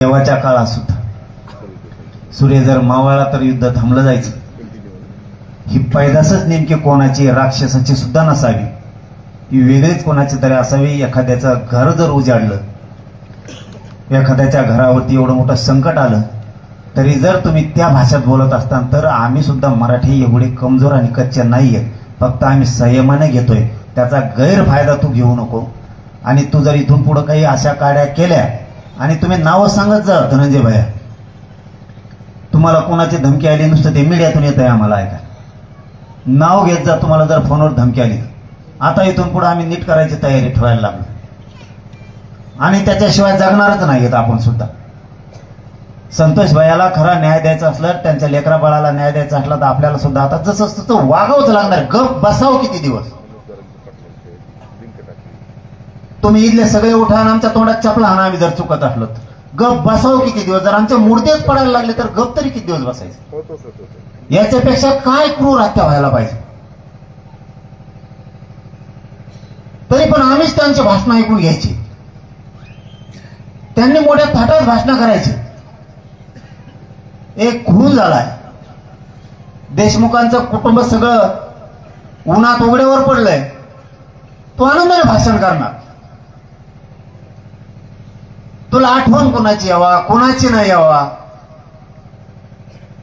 तेव्हाच्या काळात सुद्धा. सूर्य जर मावळला तर युद्ध थांबलं जायचं. ही पैदासच नेमकी कोणाची राक्षसाची सुद्धा नसावी. ही वेगळीच कोणाची तरी असावी एखाद्याचं घर जर उजाडलं एखाद्याच्या घरावरती एवढं मोठं संकट आलं तरी जर तुम्ही त्या भाषेत बोलत असताना तर आम्ही सुद्धा मराठी एवढे कमजोर आणि कच्चे नाही आहेत फक्त आम्ही संयमाने घेतोय. त्याचा गैरफायदा तू घेऊ नको. आणि तू जर इथून पुढं काही अशा काड्या केल्या आणि तुम्ही नावं सांगत जा धनंजय भैया. तुम्हाला कोणाची धमकी आली नुसतं ते मीडियातून येत आहे आम्हाला ऐका. नाव घेत जा तुम्हाला जर फोनवर धमकी आली. आता इथून पुढे आम्ही नीट करायची तयारी ठेवायला लागलो. आणि त्याच्याशिवाय जगणारच नाहीत आपण सुद्धा. संतोष भैयाला खरा न्याय द्यायचा असला त्यांच्या लेकरा बाळाला न्याय द्यायचा असला तर आपल्याला सुद्धा आता जसं तसं वागावंच लागणार गप बसावं किती दिवस? तुम्ही इथले सगळे उठा आणि आमच्या तोंडात चपला आणा आम्ही जर चुकत असलो गप बसावं किती दिवस? जर आमचे मुर्देच पडायला लागले तर गप तरी किती दिवस बसायचे? याच्यापेक्षा काय क्रूर हत्या व्हायला पाहिजे? तरी पण आम्हीच त्यांची भाषण ऐकून घ्यायची. त्यांनी मोठ्या थाटात भाषण करायची. एक खून झालाय देशमुखांचं कुटुंब सगळं उन्हात उघड्यावर पडलंय. तो आनंदाने भाषण करणार. तुला आठवण कोणाची यावा कोणाची नाही यावा?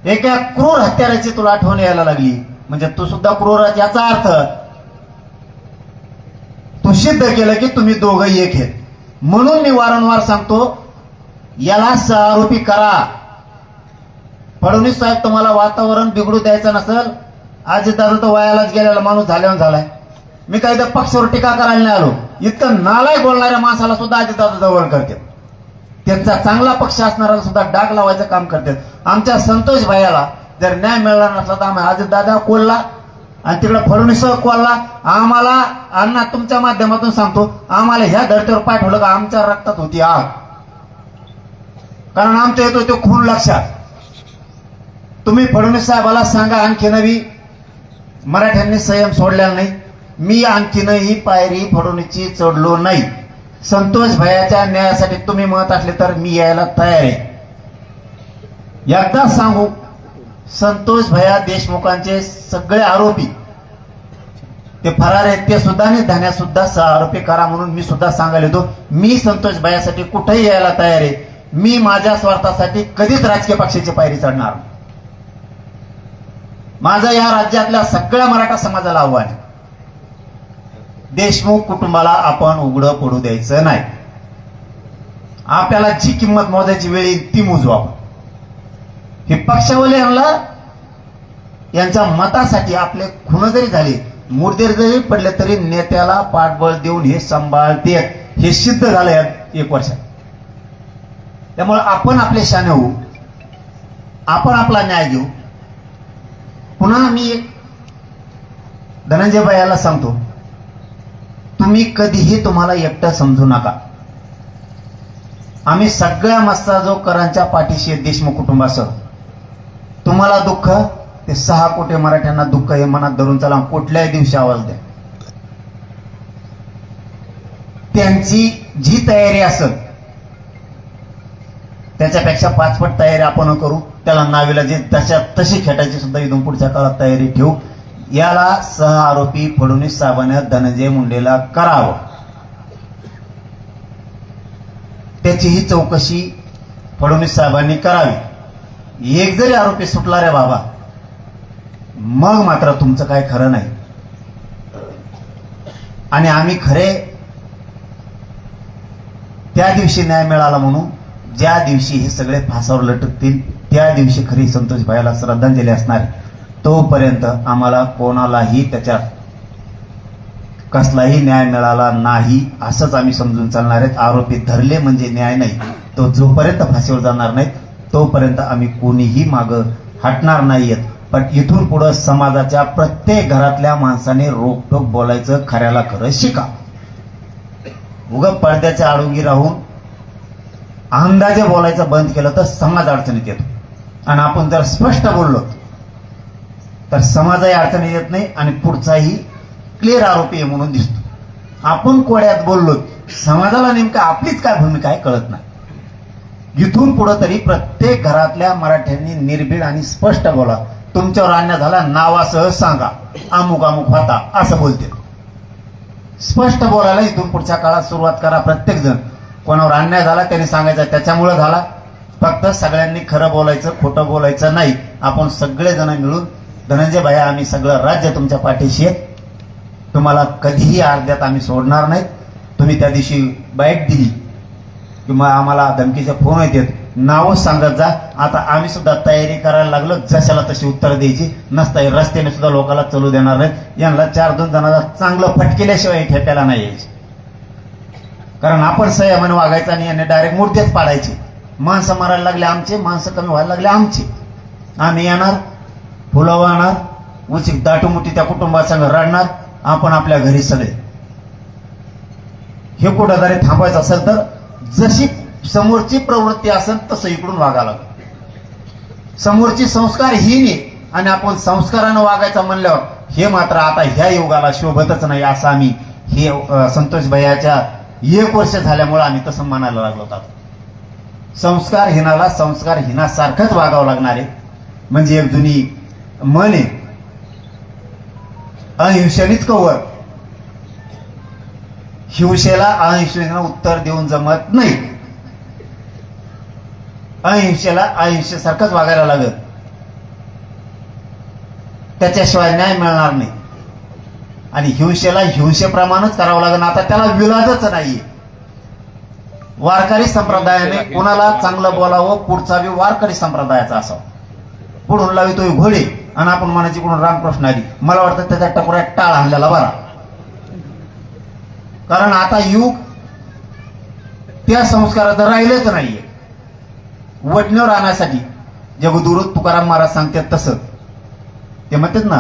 एका क्रूर हत्याराची तुला आठवण यायला लागली. म्हणजे तू सुद्धा क्रूर याचा अर्थ तू सिद्ध केलं की तुम्ही दोघंही एक आहेत. म्हणून मी वारंवार सांगतो याला सहारोपी करा. फडणवीस साहेब तुम्हाला वातावरण बिघडू द्यायचं नसेल आज दादा तर वयालाच गेलेला माणूस झाल्यावर झालाय. मी काही तर पक्षावर टीका करायला नाही आलो. इतकं नालाय बोलणाऱ्या माणसाला सुद्धा अजितदादा जवळ करते त्यांचा चांगला पक्ष असणारा सुद्धा डाग लावायचं काम करतात आमच्या संतोष भाईला जर न्याय मिळाला नसला तर आम्ही आज दादा कोल्हा आणि तिकडे फडणवीस कोल्हा. आम्हाला अण्णा तुमच्या माध्यमातून सांगतो आम्हाला ह्या धर्तीवर पाय ठेवलं का आमच्या रक्तात होती आग. कारण आमच्या येतो तो खून लक्षात. तुम्ही फडणवीस साहेबाला सांगा आणखी नवी. मराठ्यांनी संयम सोडलेला नाही. मी आणखीनही पायरी फडणवीसची चढलो नाही. संतोष भयाच्या न्यायासाठी तुम्ही म्हणत असले तर मी यायला तयार आहे. एकदा सांगू संतोष भया देशमुखांचे सगळे आरोपी ते फरार आहेत ते सुद्धा आणि धान्या सुद्धा आरोपी करा म्हणून मी सुद्धा सांगायला येतो मी संतोष भयासाठी कुठेही यायला तयार आहे. मी माझ्या स्वार्थासाठी कधीच राजकीय पक्षाची पायरी चढणार माझा माझं या राज्यातल्या सगळ्या मराठा समाजाला आव्हान आहे. देशमुख कुटुंबाला आपण उघडं पडू द्यायचं नाही. आपल्याला जी किंमत मोजायची वेळ येईल ती मोजू आपण. हे पक्षावले यांना यांच्या मतासाठी आपले खून जरी झाले मुर्दे जरी पडले तरी नेत्याला पाठबळ देऊन हे सांभाळते. हे सिद्ध झालं या एक वर्षात. त्यामुळे आपण आपले शाने होऊ. आपण आपला न्याय घेऊ. पुन्हा मी एक धनंजय याला सांगतो तुम्ही कधीही तुम्हाला एकटं समजू नका. आम्ही सगळ्या मस्ताजोकरांच्या पाठीशी देशमुख कुटुंबासह तुम्हाला दुःख? ते सहा कोटी मराठ्यांना दुःख हे मनात धरून चला कुठल्याही दिवशी आवाज द्या. त्यांची जी तयारी असेल त्याच्यापेक्षा पाचपट तयारी आपण करू. त्याला नावीला जे तशा तशी खेटायची सुद्धा इथून पुढच्या काळात तयारी ठेवू. याला सह आरोपी फडणवीस साहेबांनी धनंजय मुंडेला करावं. त्याची ही चौकशी फडणवीस साहेबांनी करावी. एक जरी आरोपी सुटला रे बाबा मग मात्र तुमचं काय खरं नाही. आणि आम्ही खरे त्या दिवशी न्याय मिळाला म्हणून ज्या दिवशी हे सगळे फासावर लटकतील त्या दिवशी खरी संतोष भाईला श्रद्धांजली असणार आहे. तोपर्यंत आम्हाला कोणालाही त्याच्यात कसलाही न्याय मिळाला नाही असंच आम्ही समजून चालणार आहेत. आरोपी धरले म्हणजे न्याय नाही. तो जोपर्यंत फाशीवर जाणार नाही तोपर्यंत आम्ही कोणीही माग हटणार नाहीयेत पण इथून पुढं समाजाच्या प्रत्येक घरातल्या माणसाने रोकटोक बोलायचं खऱ्याला खरं शिका. उग पडद्याच्या आडोगी राहून अंदाजे बोलायचं बंद केलं तर समाज अडचणीत येतो. आणि आपण जर स्पष्ट बोललो तर समाजही अडचणी येत नाही आणि पुढचाही क्लिअर आरोपी आहे म्हणून दिसतो. आपण कोड्यात बोललो समाजाला नेमकं आपलीच काय भूमिका आहे कळत नाही. इथून पुढं तरी प्रत्येक घरातल्या मराठ्यांनी निर्भीड आणि स्पष्ट बोला. तुमच्यावर अन्याय झाला नावासह सांगा. अमुक अमुक होता असं बोलते स्पष्ट बोलायला इथून पुढच्या काळात सुरुवात करा प्रत्येक जण कोणावर अन्याय झाला त्यांनी सांगायचा त्याच्यामुळे झाला. फक्त सगळ्यांनी खरं बोलायचं खोटं बोलायचं नाही. आपण सगळे जण मिळून धनंजय भाया आम्ही सगळं राज्य तुमच्या पाठीशी आहे. तुम्हाला कधीही अर्ध्यात आम्ही सोडणार नाही. तुम्ही त्या दिवशी बाईट दिली. किंवा आम्हाला धमकीचे फोन येतात नावं सांगत जा. आता आम्ही सुद्धा तयारी करायला लागलो. जशाला तशी उत्तर द्यायची. नसता रस्त्याने सुद्धा लोकांना चलू देणार नाही यांना चार दोन जणांना चांगलं फटकेल्याशिवाय ठेप्याला नाही यायची. कारण आपण संयमाने वागायचं आणि यांनी डायरेक्ट मूर्तीच पाडायची. माणसं मारायला लागले आमचे. माणसं कमी व्हायला लागले आमचे. आम्ही येणार. फुलं उचित दाटूमुठी त्या कुटुंबासंग रडणार आपण आपल्या घरी सगळे. हे कुठंतरी थांबायचं असेल तर जशी समोरची प्रवृत्ती असेल तसं इकडून वागावं लागतं. समोरची संस्कार ही आहे आणि आपण संस्कारानं वागायचं म्हणल्यावर हे मात्र आता ह्या योगाला शोभतच नाही असं आम्ही हे संतोष भैयाच्या एक वर्ष झाल्यामुळे आम्ही तसं म्हणायला लागलो होतात संस्कार हिनाला संस्कार हिनासारखंच वागावं लागणार आहे. म्हणजे एक जुनी मन. आहे अहिंसेनीच कवर हिंसेला अहिंसेनं उत्तर देऊन जमत नाही. अहिंसेला अहिंसेसारखंच वागायला लागत त्याच्याशिवाय न्याय मिळणार नाही. आणि हिंसेला हिंसेप्रमाणेच करावं लागेल. आता त्याला विलाजच नाहीये. वारकरी संप्रदायाने कुणाला चांगलं बोलावं पुढचा बी वारकरी संप्रदायाचा असावा. पुढून लावितोय घोडे. आणि आपण म्हणायची कुठून रामकृष्ण आली. मला वाटतं त्याच्या टकोऱ्यात टाळ आणलेला बरा. कारण आता युग त्या संस्काराचं राहिलंच नाहीये. वडण्यावर आणण्यासाठी जगदुरु तुकाराम महाराज सांगतात तसं. ते म्हणतात ना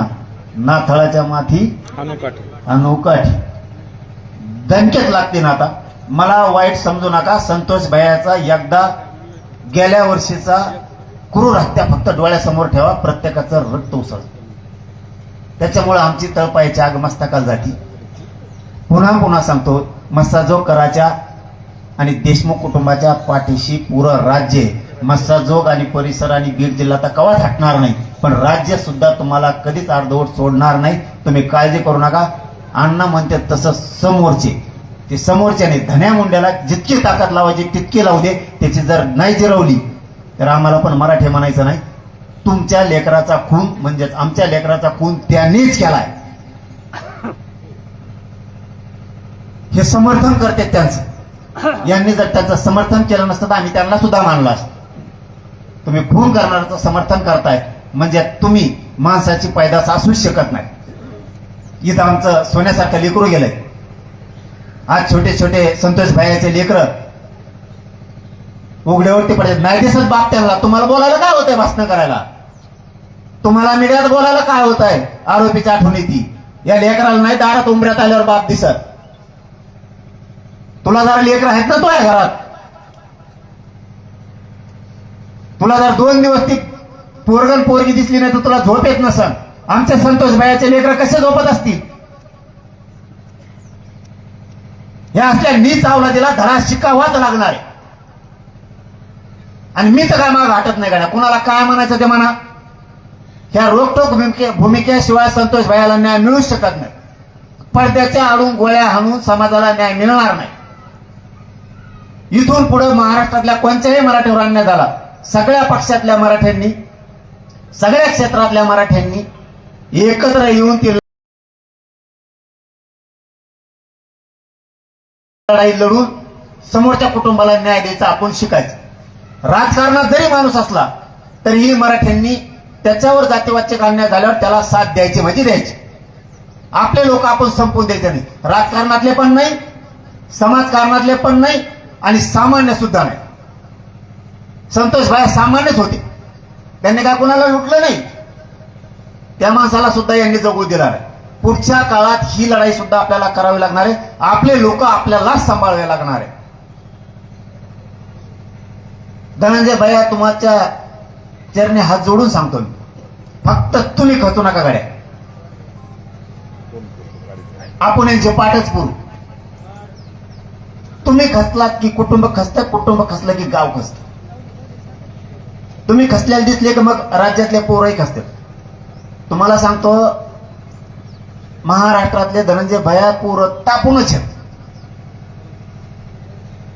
नाथळाच्या माथी अनुकाठी. दणकेच लागते ना आता. मला वाईट समजू नका संतोष भयाचा एकदा गेल्या वर्षीचा क्रूर हत्या फक्त डोळ्यासमोर ठेवा प्रत्येकाचं रक्त उसळ. त्याच्यामुळे आमची तळपायची आग मस्तकाल जाती. पुन्हा पुन्हा सांगतो मस्साजोग कराच्या आणि देशमुख कुटुंबाच्या पाठीशी पुरं राज्य आहे. मस्साजोग आणि परिसर आणि बीड जिल्हा तर कवाच हटणार नाही? पण राज्य सुद्धा तुम्हाला कधीच अर्धवट सोडणार नाही. तुम्ही काळजी करू नका. अण्णा म्हणते तसं समोरचे. ते समोरच्याने धन्या मुंड्याला जितकी ताकद लावायची तितकी लावू दे. त्याची जर नाही जिरवली तर आम्हाला पण मराठी म्हणायचं नाही. तुमच्या लेकराचा खून म्हणजेच आमच्या लेकराचा खून त्यांनीच केलाय. हे समर्थन करते त्यांचं. यांनी जर त्याचं समर्थन केलं नसतं तर आम्ही त्यांना सुद्धा मानलं असत. तुम्ही खून करणाऱ्याचं समर्थन करताय म्हणजे तुम्ही माणसाची पैदास असूच शकत नाही. इथं आमचं सोन्यासारखं लेकरू गेलंय. आज छोटे छोटे संतोष भाईचे लेकर उघड्यावरती पडतात नाही दिसत बाप त्यांना. तुम्हाला बोलायला काय होतंय भाषण करायला? तुम्हाला मीडियात बोलायला काय होत आहे आरोपीच्या आठवण या लेकराला नाही दारात उंबऱ्यात आल्यावर बाप दिसत. तुला जरा लेकर आहेत ना तो आहे घरात? तुला जर दोन दिवस ती पोरगण पोरगी दिसली नाही तर तुला झोप येत नसन आमच्या संतोष भायाचे लेकर कसे झोपत असतील? या असल्या नीच आवला दिला धडा शिकावाच लागणार आहे. आणि मी तर काय मला हटत नाही गाड्या कुणाला काय म्हणायचं ते म्हणा. ह्या रोकटोक भूमिके भूमिकेशिवाय संतोष भायाला न्याय मिळू शकत नाही. पडद्याच्या आडून गोळ्या हाणून समाजाला न्याय मिळणार नाही. इथून पुढे महाराष्ट्रातल्या कोणत्याही मराठीवर अन्याय झाला सगळ्या पक्षातल्या मराठ्यांनी सगळ्या क्षेत्रातल्या मराठ्यांनी एकत्र येऊन ती लढाई लढून समोरच्या कुटुंबाला न्याय द्यायचा आपण शिकायचं. राजकारणात जरी माणूस असला तरीही मराठ्यांनी त्याच्यावर जातीवाच्य काढण्यात झाल्यावर त्याला साथ द्यायची म्हणजे द्यायची. आपले लोक आपण संपवून द्यायचे नाही. राजकारणातले पण नाही समाजकारणातले पण नाही आणि सामान्य सुद्धा नाही. संतोष भाई सामान्यच होते. त्यांनी काय कुणाला लुटलं नाही? त्या माणसाला सुद्धा यांनी जगू दिला नाही. पुढच्या काळात ही लढाई सुद्धा आपल्याला करावी लागणार आहे. आपले लोक आपल्यालाच सांभाळावे लागणार आहे. धनंजय भैया तुमच्या चरणी हात जोडून सांगतो मी. फक्त तुम्ही खचू नका गाड्या. आपण यांचे पाठच पुरू. तुम्ही खसलात की कुटुंब खसत कुटुंब खसलं की गाव खसत तुम्ही खसल्याला दिसले की मग राज्यातले पोरही खसतात तुम्हाला सांगतो महाराष्ट्रातले धनंजय भया पोरं तापूनच आहेत.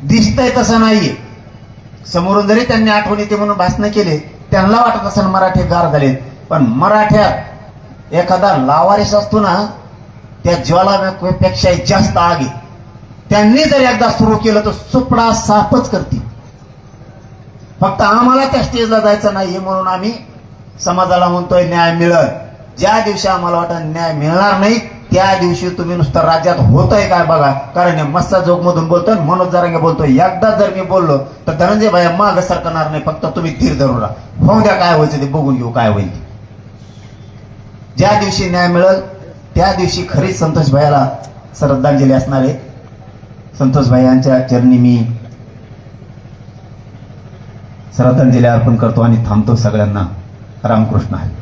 दिसतंय तसं नाहीये. समोरून जरी त्यांनी आठवण येते म्हणून भाषण केले त्यांना वाटत असेल मराठी गार झाले. पण मराठ्यात एखादा लावारिस असतो ना त्या ज्वालापेक्षा जास्त आग. आहे त्यांनी जर एकदा सुरू केलं तर सुपडा साफच करतील. फक्त आम्हाला त्या स्टेजला जायचं नाही म्हणून आम्ही समाजाला म्हणतोय न्याय मिळत ज्या दिवशी आम्हाला वाटत न्याय मिळणार नाही त्या दिवशी तुम्ही नुसतं राज्यात होतंय काय बघा. कारण हे मस्ता जोग मधून बोलतोय मनोज जरांगे बोलतोय. एकदा जर मी बोललो तर धनंजय भाई माग सरकणार नाही. फक्त तुम्ही धीर धरून राहा. होऊन द्या काय व्हायचं ते बघून घेऊ काय होईल ज्या दिवशी न्याय मिळेल त्या दिवशी खरीच संतोष भाईला श्रद्धांजली असणार आहे. संतोष भाई यांच्या चरणी मी श्रद्धांजली अर्पण करतो आणि थांबतो सगळ्यांना. रामकृष्ण आहे.